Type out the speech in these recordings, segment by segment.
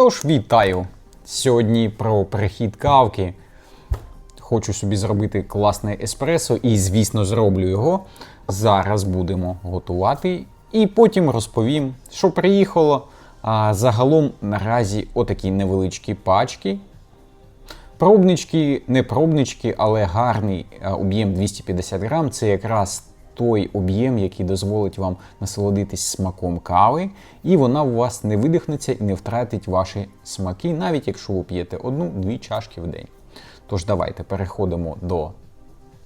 Тож вітаю! Сьогодні про перехід кавки. Хочу собі зробити класне еспресо і, звісно, зроблю його. Зараз будемо готувати. І потім розповім, що приїхало. А загалом наразі отакі невеличкі пачки. Пробнички, не пробнички, але гарний об'єм 250 грам. Це якраз той об'єм, який дозволить вам насолодитись смаком кави, і вона у вас не видихнеться і не втратить ваші смаки, навіть якщо ви п'єте одну-дві чашки в день. Тож давайте переходимо до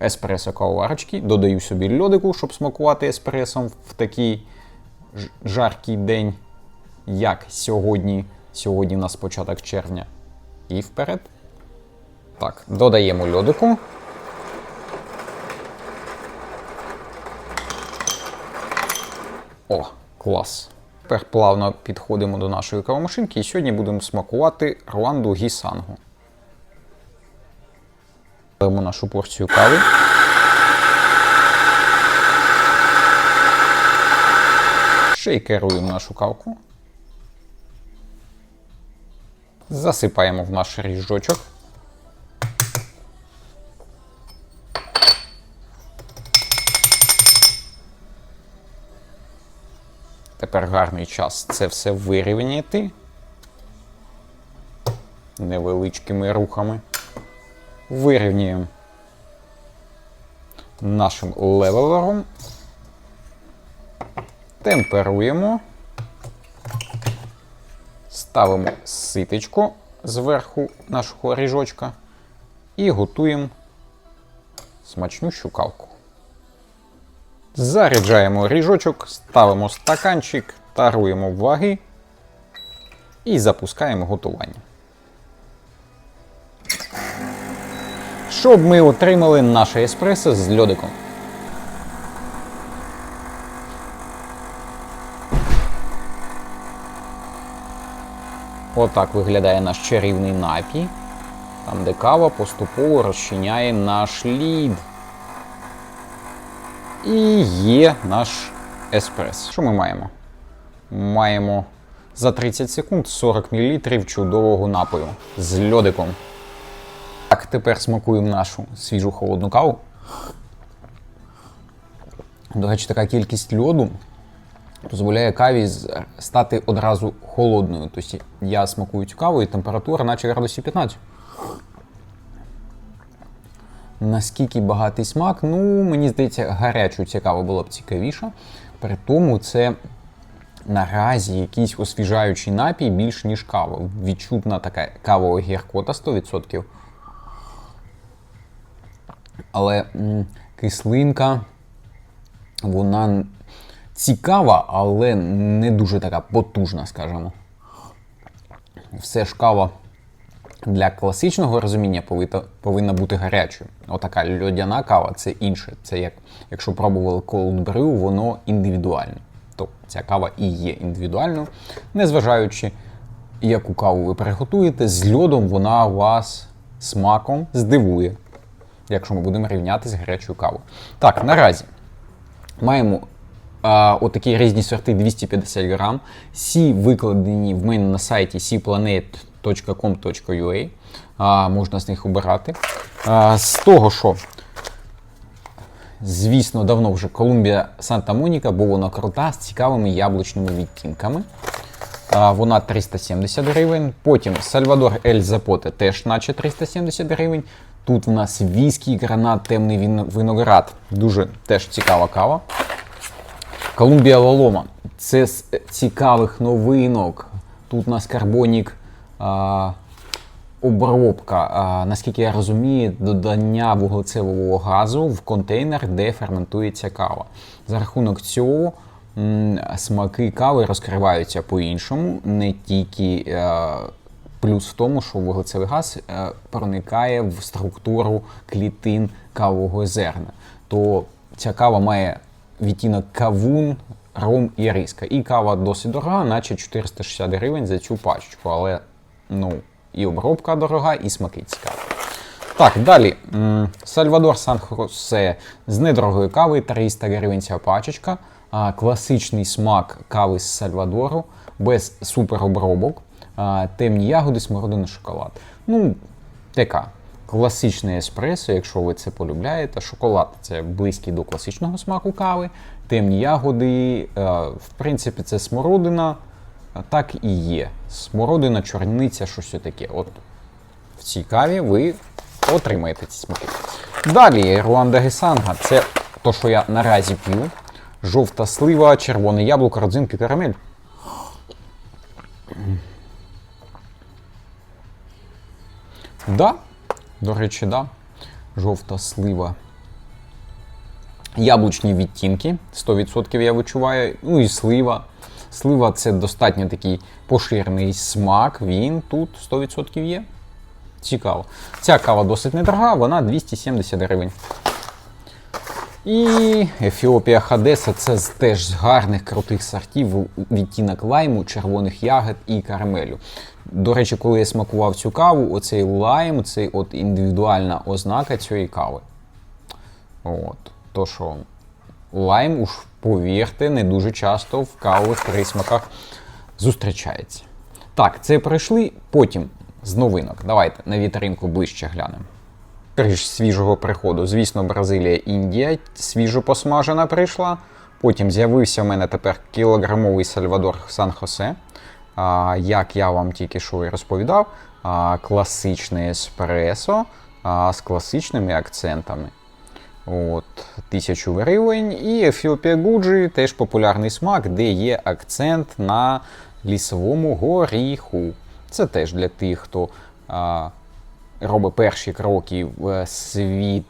еспресо кавоварочки. Додаю собі льодику, щоб смакувати еспресом в такий жаркий день, як сьогодні. Сьогодні у нас початок червня. І вперед. Так, додаємо льодику. О, клас. Тепер плавно підходимо до нашої кавомашинки і сьогодні будемо смакувати Руанду Гісангу. Беремо нашу порцію кави. Шейкеруємо нашу кавку. Засипаємо в наш ріжочок. Тепер гарний час це все вирівняти невеличкими рухами. Вирівнюємо нашим левелером. Темперуємо. Ставимо ситечко зверху нашого ріжочка і готуємо смачнющу кавку. Заряджаємо ріжочок, ставимо стаканчик, таруємо ваги і запускаємо готування. Щоб ми отримали наше еспресо з льодиком. Отак виглядає наш чарівний напій, там де кава поступово розчиняє наш лід. І є наш еспрес. Що ми маємо? Маємо за 30 секунд 40 мл чудового напою з льодиком. Так, тепер смакуємо нашу свіжу холодну каву. До речі, така кількість льоду дозволяє каві стати одразу холодною. Тобто я смакую цю каву і температура, наче градусів 15. Наскільки багатий смак, ну мені здається, гарячу цікаво було б цікавіше. При тому це наразі якийсь освіжаючий напій більш ніж кава. Відчутна така кавова гіркота 100%. Але м, кислинка, вона цікава, але не дуже така потужна, скажімо. Все ж кава для класичного розуміння повинна, бути гарячою. Отака льодяна кава це інше. Це як якщо пробували cold brew, воно індивідуальне. То ця кава і є індивідуальною, незважаючи, яку каву ви приготуєте, з льодом вона вас смаком здивує, якщо ми будемо рівняти з гарячою кавою. Так, наразі маємо а, отакі різні сорти 250 грам. Всі викладені в мене на сайті cplanet.com.ua. А, можна з них обирати. З того, що, звісно, давно вже Колумбія Санта Моніка, бо вона крута з цікавими яблучними відтінками. Вона 370 гривень. Потім Сальвадор Ель Запоте теж наче 370 гривень. Тут в нас віскі, гранат, темний виноград. Дуже теж цікава кава. Колумбія Лолома. Це з цікавих новинок. Тут у нас карбонік обробка. Наскільки я розумію, додання вуглецевого газу в контейнер, де ферментується кава. За рахунок цього смаки кави розкриваються по-іншому, не тільки. е, Плюс в тому, що вуглецевий газ е, проникає в структуру клітин кавового зерна. То ця кава має відтінок кавун, ром і риска. І кава досить дорога, наче 460 гривень за цю пачку. Але ну, і обробка дорога, і смаки цікаві. Так, далі. Сальвадор Сан Хосе з недорогої кави 300 гривень ця пачечка. Класичний смак кави з Сальвадору без суперобробок. темні ягоди, смородина, шоколад. Ну, така. Класичне еспресо, якщо ви це полюбляєте. Шоколад це близький до класичного смаку кави. Темні ягоди, в принципі, це смородина, так і є. Смородина, чорниця, щось таке. От в цій каві ви отримаєте ці смаки. Далі Руанда Гесанга це то, що я наразі п'ю. Жовта слива, червоне яблуко, родзинки, карамель. Да, до речі, да. Жовта слива. Яблучні відтінки, 100% я відчуваю. Ну і слива. Слива це достатньо такий поширений смак. Він тут 100% є. Цікаво. Ця кава досить недорога, вона 270 гривень. І Ефіопія Хадеса це теж з гарних крутих сортів відтінок лайму, червоних ягод і карамелю. До речі, коли я смакував цю каву, оцей лайм це індивідуальна ознака цієї кави. От. То, що лайм, уж повірте, не дуже часто в кавових присмаках зустрічається. Так, це пройшли. Потім з новинок. Давайте на вітринку ближче глянемо. Криш свіжого приходу. Звісно, Бразилія, Індія свіжо посмажена прийшла. Потім з'явився в мене тепер кілограмовий Сальвадор Сан-Хосе. Як я вам тільки що і розповідав, а, класичне еспресо а, з класичними акцентами. От, тисячу гривень. І Ефіопія Гуджі теж популярний смак, де є акцент на лісовому горіху. Це теж для тих, хто а, робить перші кроки в світ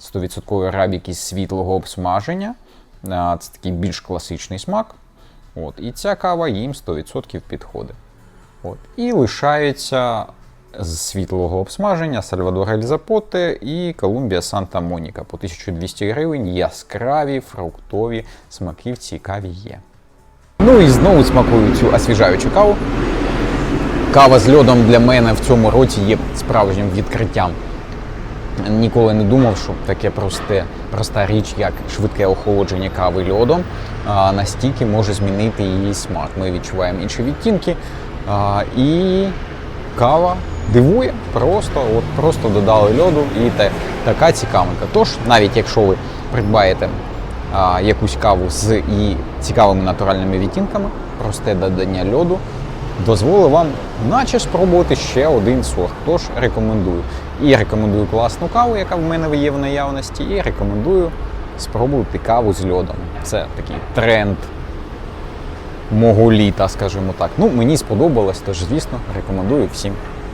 100% арабіки світлого обсмаження. А, Це такий більш класичний смак. От, і ця кава їм 100% підходить. От. І лишаються з світлого обсмаження Сальвадор Ельзапоте і Колумбія Санта Моніка по 1200 гривень. Яскраві фруктові смаки в цій каві є. Ну і знову смакую цю освіжаючу каву. Кава з льодом для мене в цьому році є справжнім відкриттям. Ніколи не думав, що таке просте, проста річ, як швидке охолодження кави льодом, настільки може змінити її смак. Ми відчуваємо інші відтінки. І кава дивує, просто, от просто додали льоду і те, така цікавинка. Тож, навіть якщо ви придбаєте а, якусь каву з її цікавими натуральними відтінками, просте додання льоду, дозволить вам наче спробувати ще один сорт. Тож рекомендую. І рекомендую класну каву, яка в мене є в наявності, і рекомендую спробувати каву з льодом. Це такий тренд мого літа, скажімо так. Ну, мені сподобалось, тож, звісно, рекомендую всім.